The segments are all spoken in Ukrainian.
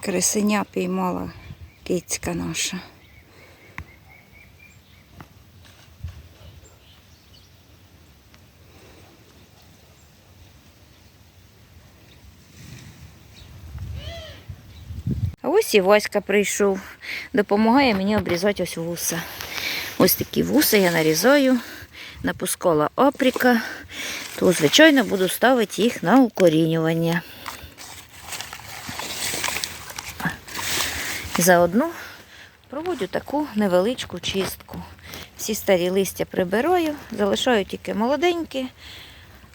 Крисеня піймала кицька наша. А ось і Васька прийшов. Допомагає мені обрізати ось вуса. Ось такі вуса я нарізаю, напускала опріка, то, звичайно, буду ставити їх на укорінювання. Заодно проводжу таку невеличку чистку. Всі старі листя прибираю, залишаю тільки молоденькі,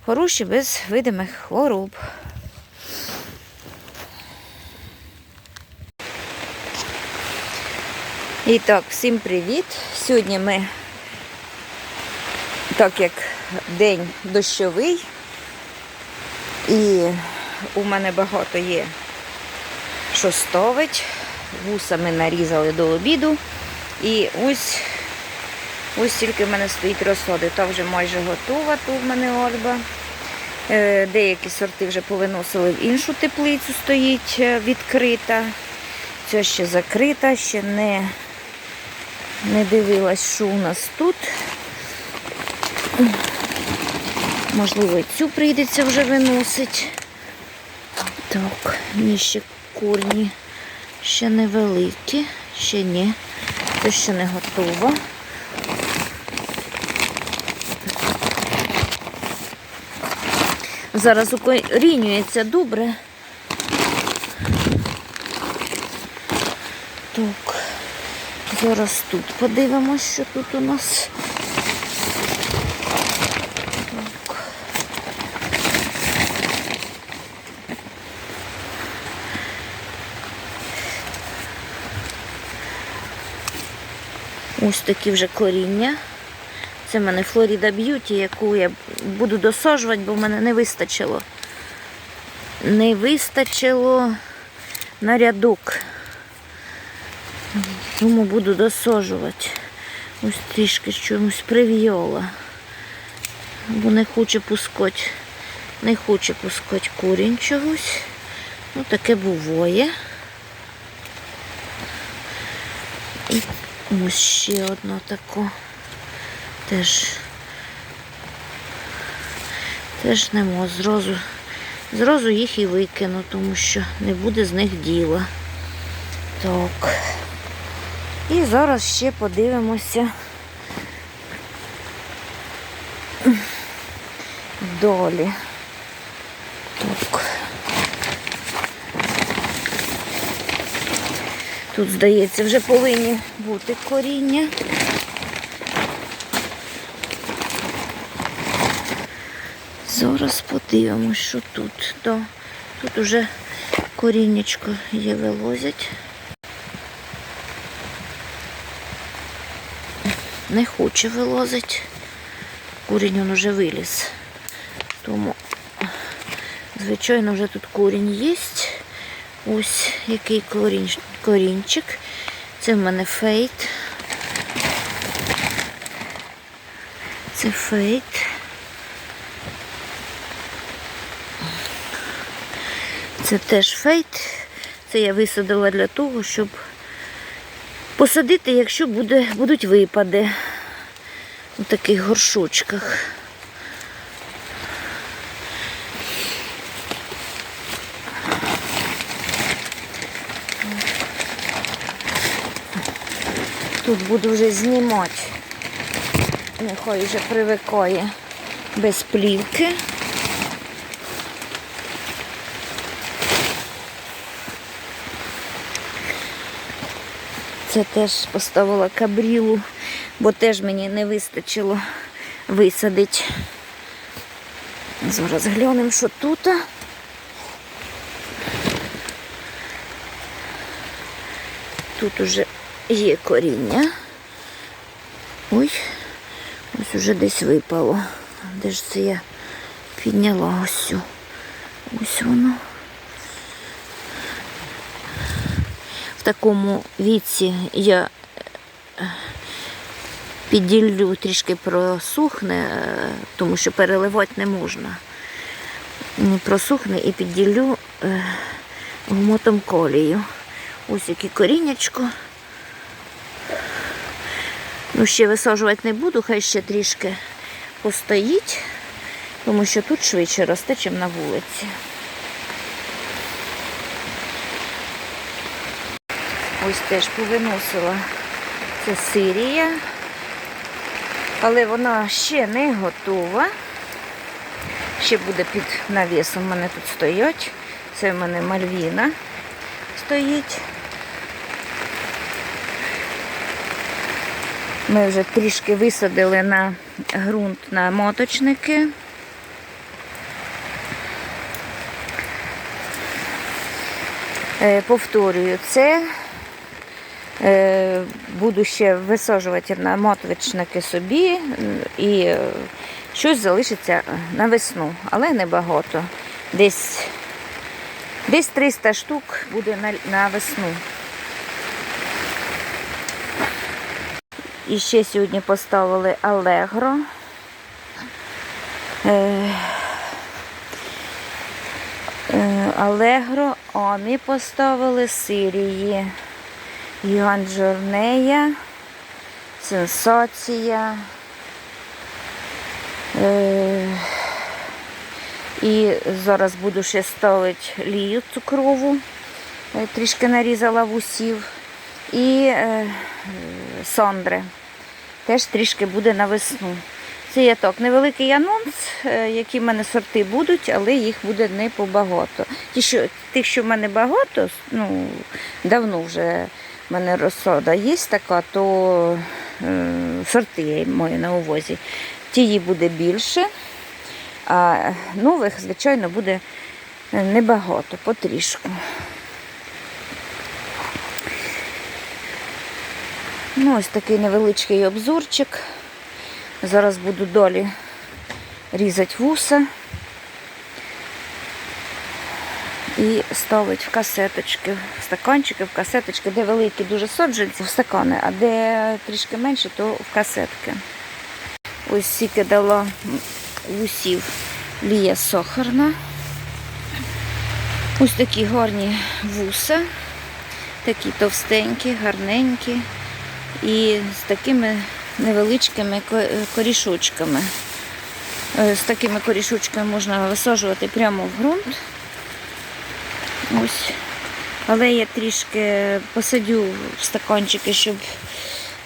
хороші без видимих хвороб. І так, всім привіт! Сьогодні ми, так як день дощовий, і у мене багато є що. Вуса ми нарізали до обіду. І ось ось тільки в мене стоїть розсади. Та вже майже готова, тут в мене ольба. Е, Деякі сорти вже повиносили в іншу теплицю, стоїть е, відкрита. Ця ще закрита, ще не, не дивилась, що у нас тут. Можливо, цю прийдеться вже виносити. Так, ні, ще корні ще невеликі, ще ні, це ще не готово. Зараз укорінюється добре. Так, зараз тут подивимось, що тут у нас. Ось такі вже коріння. Це в мене Флоріда Б'юті, яку я буду досаджувати, бо в мене не вистачило. Не вистачило на рядок. Тому буду досаджувати. Ось трішки чомусь прив'яла. Бо не хоче пускати. Не хоче пускати корінь чогось. Ну таке буває. І ось ще одна така. Теж теж нема. Зразу, зразу їх і викину, тому що не буде з них діла. Так. І зараз ще подивимося долі. Так. Тут, здається, вже повинні бути коріння. Зараз подивимось, що тут. Да. Тут уже коріннячко є вилозять. Не хоче вилазить. Корінь він вже виліз. Тому, звичайно, вже тут корінь є. Ось який корінь, корінчик. Це в мене фейт. Це фейт. Це теж фейт. Це я висадила для того, щоб посадити, якщо буде, будуть випади у таких горшочках. Тут буду вже знімати. Нехай вже привикає без плівки. Це теж поставила кабрілу, бо теж мені не вистачило висадити. Зараз глянемо, що тут. Тут уже є коріння. Ой, ось уже десь випало. Де ж це я підняла ось. Ось воно. В такому віці я е, підділлю трішки просухне, е, тому що переливати не можна. Просухне і підділю е, гмотом колію. Ось яке коріннячко. Ну, ще висаджувати не буду, хай ще трішки постоїть, тому що тут швидше росте, ніж на вулиці. Ось теж повиносила це сирія, але вона ще не готова. Ще буде під навісом. У мене тут стоять. Це в мене мальвіна стоїть. Ми вже трішки висадили на ґрунт на моточники. Е, Повторюю це. Е, Буду ще висаджувати на моточники собі і е, щось залишиться на весну, але небагато. Десь, десь 300 штук буде на, на весну. І ще сьогодні поставили Allegro. Е, е, Allegro, Омі поставили Сирії. Юанджорнея, Сенсація. Е, і зараз буду ще ставити лію цукрову, трішки нарізала вусів. І е, Сондре. Теж трішки буде на весну. Це є так, невеликий анонс, е, які в мене сорти будуть, але їх буде не побагато. Ті, що, тих, що в мене багато, ну, давно вже в мене розсада є така, то е, сорти я маю на увазі. Тії буде більше, а нових, звичайно, буде небагато, потрішку. Ну, ось такий невеличкий обзорчик. Зараз буду далі різати вуса і ставити в касеточки, в стаканчики, в касеточки, де великі дуже саджанці, в стакани, а де трішки менше, то в касетки. Ось сіки дала вусів лія сахарна. Ось такі гарні вуса, такі товстенькі, гарненькі і з такими невеличкими корішочками. Е, З такими корішочками можна висаджувати прямо в ґрунт. Ось. Але я трішки посадю в стаканчики, щоб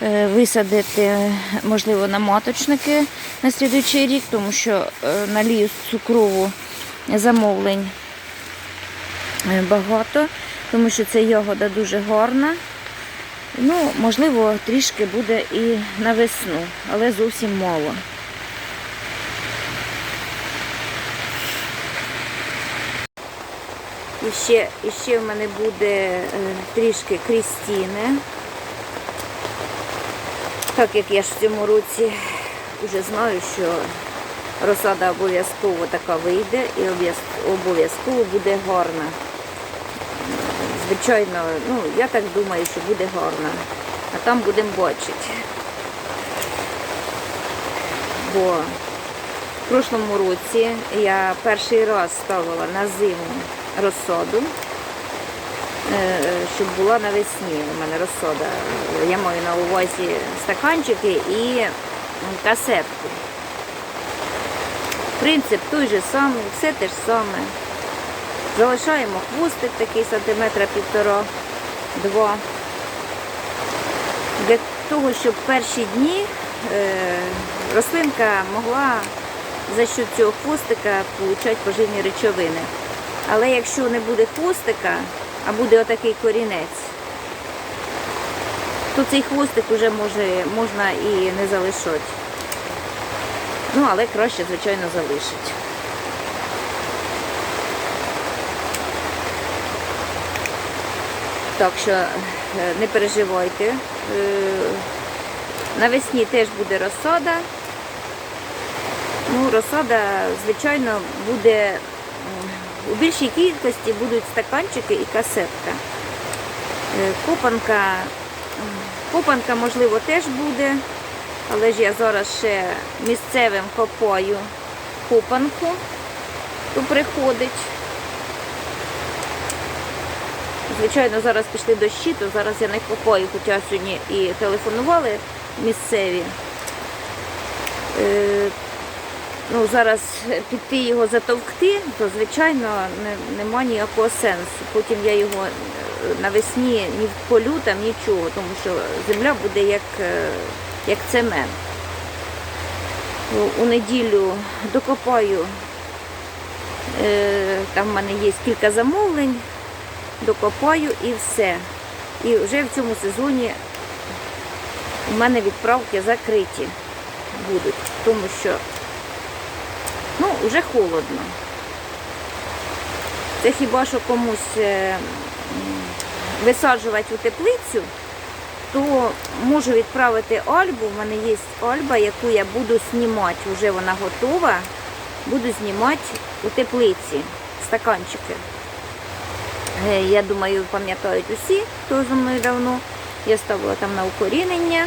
е, висадити, можливо, на маточники на слідуючий рік, тому що е, налію цукрову замовлень багато, тому що ця ягода дуже гарна. Ну, можливо, трішки буде і на весну, але зовсім мало. І ще, і ще в мене буде е, трішки крістіни. Так як я ж в цьому році вже знаю, що розсада обов'язково така вийде і обов'язково буде гарна. Звичайно, ну, я так думаю, що буде гарно. А там будемо бачити. Бо в прошлому році я перший раз ставила на зиму розсаду, е, щоб була навесні у мене розсада. Я маю на увазі стаканчики і касетку. Принцип той же самий, все те ж саме. Залишаємо хвостик такий сантиметра півтора-два. Для того, щоб перші дні е, рослинка могла за счет цього хвостика отримати поживні речовини. Але якщо не буде хвостика, а буде отакий корінець, то цей хвостик вже може, можна і не залишати. Ну, але краще, звичайно, залишити. Так що е, не переживайте. Е, Навесні теж буде розсада. Ну, розсада, звичайно, буде у більшій кількості будуть стаканчики і касетка. Е, Копанка, копанка, можливо, теж буде, але ж я зараз ще місцевим копаю копанку, то приходить. Звичайно, зараз пішли дощі, то зараз я не копаю, хоча сьогодні і телефонували місцеві. Е, ну, зараз піти його затовкти, то звичайно не, нема ніякого сенсу. Потім я його е, навесні ні в полю там нічого, тому що земля буде як, е, як цемент. У- У неділю докопаю, е, там в мене є кілька замовлень, докопаю і все. І вже в цьому сезоні у мене відправки закриті будуть, тому що ну, вже холодно. Це хіба що комусь е, висаджувати у теплицю, то можу відправити альбу. У мене є альба, яку я буду знімати, вже вона готова. Буду знімати у теплиці стаканчики. Е, Я думаю, пам'ятають усі, хто зі мною давно. Я ставила там на укорінення.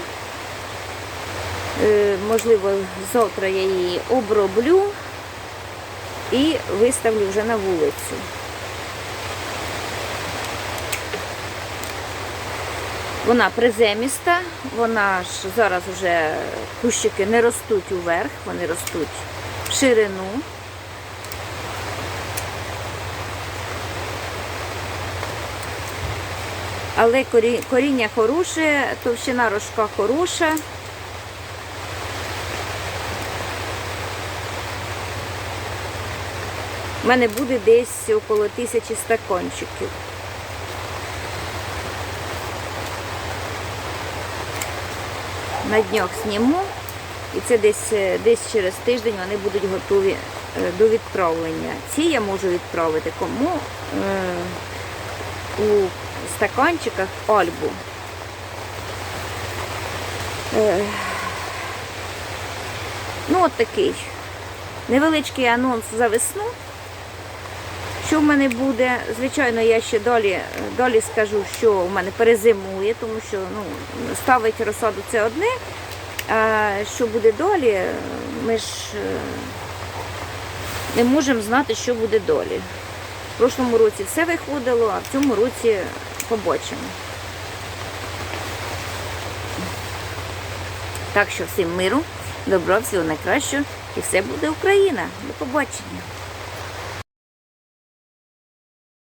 Е, Можливо, завтра я її оброблю і виставлю вже на вулицю. Вона приземіста, вона ж зараз вже кущики не ростуть уверх, вони ростуть в ширину. Але коріння хороше, товщина рожка хороша. У мене буде десь около тисячі стакончиків. На днях зніму. І це десь, десь через тиждень вони будуть готові е, до відправлення. Ці я можу відправити кому е, у стаканчиках альбу. Ну, от такий невеличкий анонс за весну. Що в мене буде? Звичайно, я ще далі, далі скажу, що в мене перезимує, тому що ну, ставить розсаду це одне. А що буде далі, ми ж е, не можемо знати, що буде далі. В прошлому році все виходило, а в цьому році побачимо. Так що всім миру, добро, всього найкращого і все буде Україна. До побачення.